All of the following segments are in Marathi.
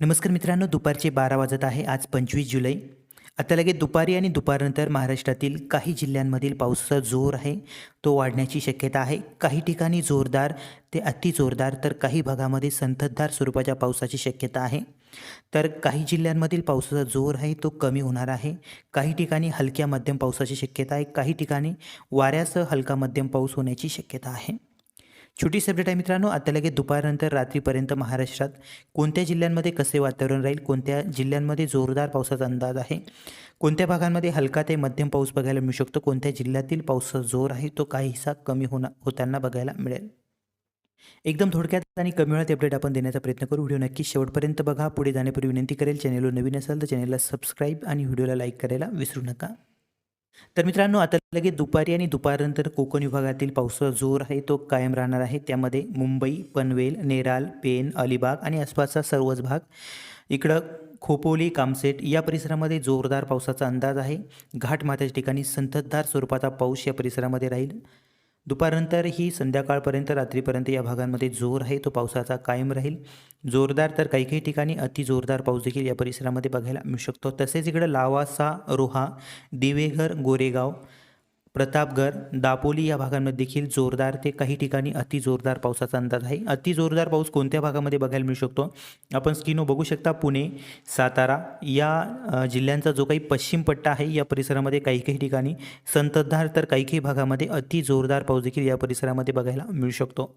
नमस्कार मित्रांनो दुपारचे बारा वाजत आहे आज पंचवीस जुलै. आता लगेच दुपारी आणि दुपारनंतर महाराष्ट्रातील काही जिल्ह्यांमधील पावसाचा जोर आहे तो वाढण्याची शक्यता आहे. काही ठिकाणी जोरदार ते अति जोरदार तर काही भागामध्ये संततधार स्वरूपाच्या पावसाची शक्यता आहे. तर काही जिल्ह्यांमधील पावसाचा जोर आहे तो कमी होणार आहे. काही ठिकाणी हलक्या मध्यम पावसाची शक्यता आहे काही ठिकाणी वाऱ्यासह हलका मध्यम पाऊस होण्याची शक्यता आहे. छोटी सब्जेक्ट आहे मित्रांनो. आता लगेच दुपारनंतर रात्रीपर्यंत महाराष्ट्रात कोणत्या जिल्ह्यांमध्ये कसे वातावरण राहील? कोणत्या जिल्ह्यांमध्ये जोरदार पावसाचा अंदाज आहे? कोणत्या भागांमध्ये हलका ते मध्यम पाऊस बघायला मिळू शकतो? कोणत्या जिल्ह्यातील पावसाचा जोर आहे? तो काहीसा कमी होणार होताना बघायला मिळेल. एकदम थोडक्यात आणि कमी वेळात अपडेट आपण देण्याचा प्रयत्न करू. व्हिडिओ नक्की शेवटपर्यंत बघा. पुढे जाण्यापूर्वी विनंती करेल. चॅनेलवर नवीन असाल तर चॅनेलला सबस्क्राईब आणि व्हिडिओला लाईक करायला विसरू नका. तर मित्रांनो आता लगेच दुपारी आणि दुपारनंतर कोकण विभागातील पावसाचा जोर आहे तो कायम राहणार आहे. त्यामध्ये मुंबई पनवेल नेराल पेन अलिबाग आणि आसपासचा सर्वच भाग. इकडं खोपोली कामसेट या परिसरामध्ये जोरदार पावसाचा अंदाज आहे. घाटमाथ्याच्या ठिकाणी संततधार स्वरूपाचा पाऊस या परिसरामध्ये राहील. दुपारनंतर ही संध्याकाळपर्यंत रात्रीपर्यंत या भागांमध्ये जोर आहे तो पावसाचा कायम राहील. जोरदार तर काही काही ठिकाणी अति जोरदार पाऊस देखील या परिसरामध्ये बघायला मिळू शकतो. तसेच इकडं लावासा रोहा दिवेघर गोरेगाव प्रतापगड दापोली या भागांमध्ये देखील जोरदार ते काही ठिकाणी अति जोरदार पावसाचा अंदाज आहे. अति जोरदार पाऊस कोणत्या भागामध्ये बघायला मिळू शकतो? आपण स्किनो बघू शकता पुणे सातारा या जिल्ह्यांचा जो काही पश्चिम पट्टा आहे या परिसरामध्ये काही काही ठिकाणी संततधार तर काही काही भागामध्ये अति जोरदार पाऊस देखील या परिसरामध्ये बघायला मिळू शकतो.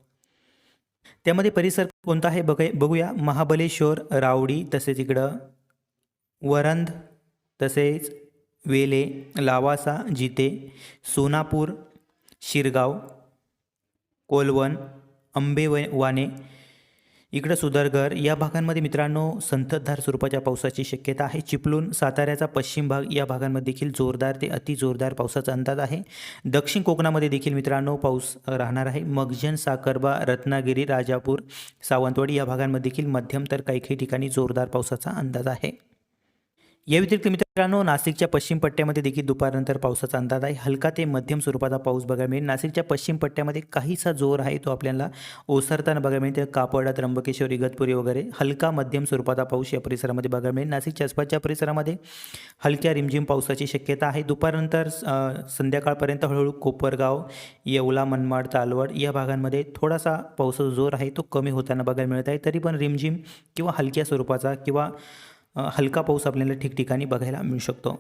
त्यामध्ये परिसर कोणता आहे? बघ बघूया. महाबलेश्वर रावडी तसेच इकडं वरंध तसेच वेले लावासा जिते सोनापूर शिरगाव कोलवण आंबेव इकडं सुधारघर. या भागांमध्ये मित्रांनो संततधार स्वरूपाच्या पावसाची शक्यता आहे. चिपळूण साताऱ्याचा पश्चिम भाग या भागांमध्ये देखील जोरदार ते अति जोरदार पावसाचा अंदाज आहे. दक्षिण कोकणामध्ये देखील मित्रांनो पाऊस राहणार आहे. मगजन साकरबा रत्नागिरी राजापूर सावंतवाडी या भागांमध्ये देखील मध्यम तर काही काही ठिकाणी जोरदार पावसाचा अंदाज आहे. या व्यतिरिक्त मित्रांनो नाशिकच्या पश्चिम पट्ट्यामध्ये देखील दुपारनंतर पावसाचा अंदाज आहे. हलका ते मध्यम स्वरूपाचा पाऊस बघायला मिळेल. नाशिकच्या पश्चिम पट्ट्यामध्ये काहीसा जोर आहे तो आपल्याला ओसरताना बघायला मिळेल. कापडा त्र्यंबकेश्वर इगतपुरी वगैरे हलका मध्यम स्वरूपाचा पाऊस या परिसरामध्ये बघायला मिळेल. नाशिकच्या आसपासच्या परिसरामध्ये हलक्या रिमझिम पावसाची शक्यता आहे. दुपारनंतर संध्याकाळपर्यंत हळूहळू कोपरगाव येवला मनमाड चालवड या भागांमध्ये थोडासा पावसाचा जोर आहे तो कमी होताना बघायला मिळत आहे. तरी पण रिमझिम किंवा हलक्या स्वरूपाचा किंवा हलका पाऊस आपल्याला ठिकठिकाणी बघायला मिळू शकतो.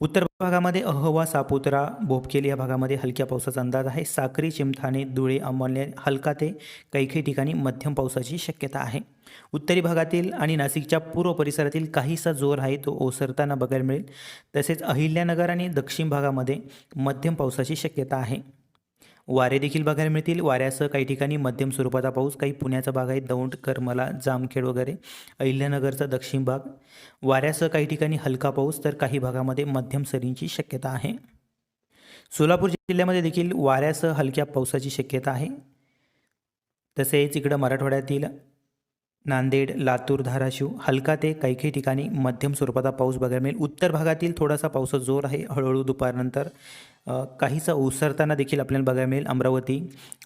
उत्तर भागामध्ये अहवा सापुत्रा भोपकेली या भागामध्ये हलक्या पावसाचा अंदाज आहे. साक्री चिमठाणे धुळे अंमळनेर हलका ते काही काही ठिकाणी मध्यम पावसाची शक्यता आहे. उत्तरी भागातील आणि नाशिकच्या पूर्व परिसरातील काहीसा जोर आहे तो ओसरताना बघायला मिळेल. तसेच अहिल्यानगर आणि दक्षिण भागामध्ये मध्यम पावसाची शक्यता आहे. वारे देखील बघायला मिळतील. वाऱ्यासह काही ठिकाणी मध्यम स्वरूपाचा पाऊस काही पुण्याचा भाग आहे दौंड करमला जामखेड वगैरे अहिल्यानगरचा दक्षिण भाग. वाऱ्यासह काही ठिकाणी हलका पाऊस तर काही भागामध्ये मध्यम सरींची शक्यता आहे. सोलापूर जिल्ह्यामध्ये देखील वाऱ्यासह हलक्या पावसाची शक्यता आहे. तसेच इकडं मराठवाड्यातील नांदेड लातूर धाराशिव हलका ते काही काही ठिकाणी मध्यम स्वरूपाचा पाऊस बघायला मिळेल. उत्तर भागातील थोडासा पावसाचा जोर आहे. हळूहळू दुपारनंतर काहीसा ओसरताना देखील आपल्याला बघायला मिळेल. अमरावती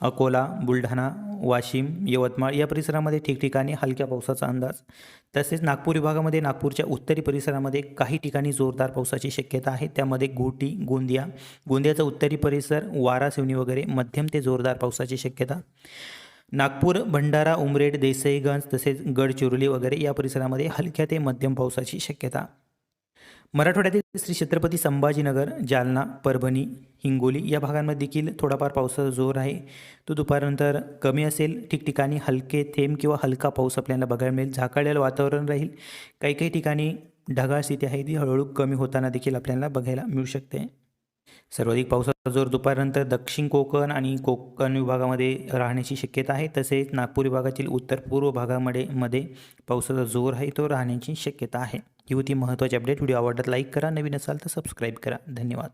अकोला बुलढाणा वाशिम यवतमाळ या परिसरामध्ये ठिकठिकाणी हलक्या पावसाचा अंदाज. तसेच नागपूर विभागामध्ये नागपूरच्या उत्तरी परिसरामध्ये काही ठिकाणी जोरदार पावसाची शक्यता आहे. त्यामध्ये घोटी गोंदिया गोंदियाचा उत्तरी परिसर वारा सिवनी वगैरे मध्यम ते जोरदार पावसाची शक्यता. नागपूर भंडारा उमरेड देसाईगंज तसेच गडचिरोली वगैरे या परिसरामध्ये हलक्या ते मध्यम पावसाची शक्यता. मराठवाड्यातील श्री छत्रपती संभाजीनगर जालना परभणी हिंगोली या भागांमध्ये देखील थोडाफार पावसाचा जोर आहे. तो दुपारनंतर कमी असेल. ठिकठिकाणी हलके थेंब किंवा हलका पाऊस आपल्याला बघायला मिळेल. झाकाळलेलं वातावरण राहील. काही काही ठिकाणी ढगाळ स्थिती आहे. ती हळूहळू कमी होताना देखील आपल्याला बघायला मिळू शकते. सर्वाधिक पावसाचा जोर दुपारनंतर दक्षिण कोकण आणि कोकण विभागामध्ये राहण्याची शक्यता आहे. तसेच नागपूर विभागातील उत्तर पूर्व भागामध्ये मध्ये पावसाचा जोर आहे तो राहण्याची शक्यता आहे. ही होती महत्त्वाची अपडेट. व्हिडिओ आवडतात लाईक करा. नवीन असाल तर सबस्क्राईब करा. धन्यवाद.